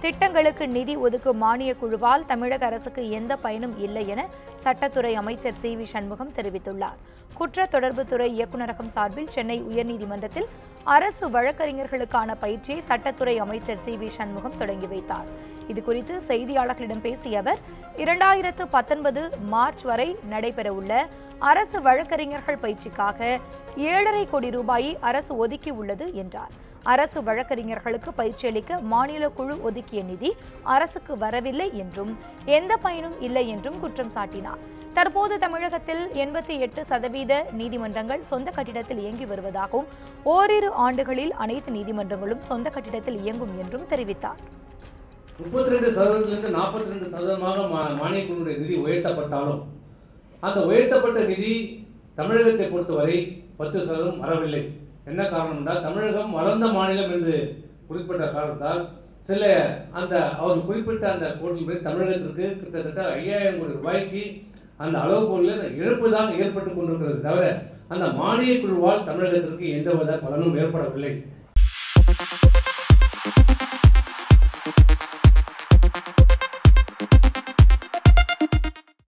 திட்டங்களுக்கு நிதி ஒதுக்கும் மானிய குழுவால் தமிழக அரசுக்கு எந்த பயனும் இல்லை என சட்டத்துறை அமைச்சர் சி வி சண்முகம் தெரிவித்துள்ளார். குற்ற தொடர்புத்துறை இயக்குநரகம் சார்பில் சென்னை உயர்நீதிமன்றத்தில் அரசு வழக்கறிஞர்களுக்கான பயிற்சியை சட்டத்துறை அமைச்சர் சி வி சண்முகம் தொடங்கி வைத்தார். இதுகுறித்து செய்தியாளர்களிடம் பேசிய அவர் இரண்டாயிரத்து பத்தொன்பது மார்ச் வரை நடைபெறவுள்ள அரசு வழக்கறிஞர்கள் பயிற்சிக்காக ஏழரை கோடி ரூபாயை அரசு ஒதுக்கி உள்ளது என்றார். அரசு வழக்கறிஞர்களுக்கு பயிற்சி அளிக்க மாநில குழு ஒதுக்கிய நிதி அரசுக்கு வரவில்லை என்றும் எந்த பயனும் இல்லை என்றும் குற்றம் சாட்டினார். தற்போது தமிழகத்தில் எண்பத்தி எட்டு சதவீத நீதிமன்றங்கள் சொந்த கட்டிடத்தில் இயங்கி வருவதாகவும் ஓரிரு ஆண்டுகளில் அனைத்து நீதிமன்றங்களும் சொந்த கட்டிடத்தில் இயங்கும் என்றும் தெரிவித்தார். முப்பத்தி ரெண்டு சதவீதத்திலிருந்து நாற்பத்தி ரெண்டு சதவீதமாக மா- நிதி உயர்த்தப்பட்டாலும் அந்த உயர்த்தப்பட்ட நிதி தமிழகத்தை பொறுத்தவரை பத்து சதவீதம் வரவில்லை. என்ன காரணம் என்றால் தமிழகம் வளர்ந்த மாநிலம் என்று குறிப்பிட்ட காரணத்தால் சில அந்த அவர் குறிப்பிட்ட அந்த கோட்டில் தமிழகத்திற்கு கிட்டத்தட்ட ஐயாயிரம் கோடி ரூபாய்க்கு அந்த அளவுகோலில் இழப்பு தான் ஏற்பட்டு கொண்டிருக்கிறது தவிர அந்த மானிய குழுவால் தமிழகத்திற்கு எந்தவித பலனும் ஏற்படவில்லை.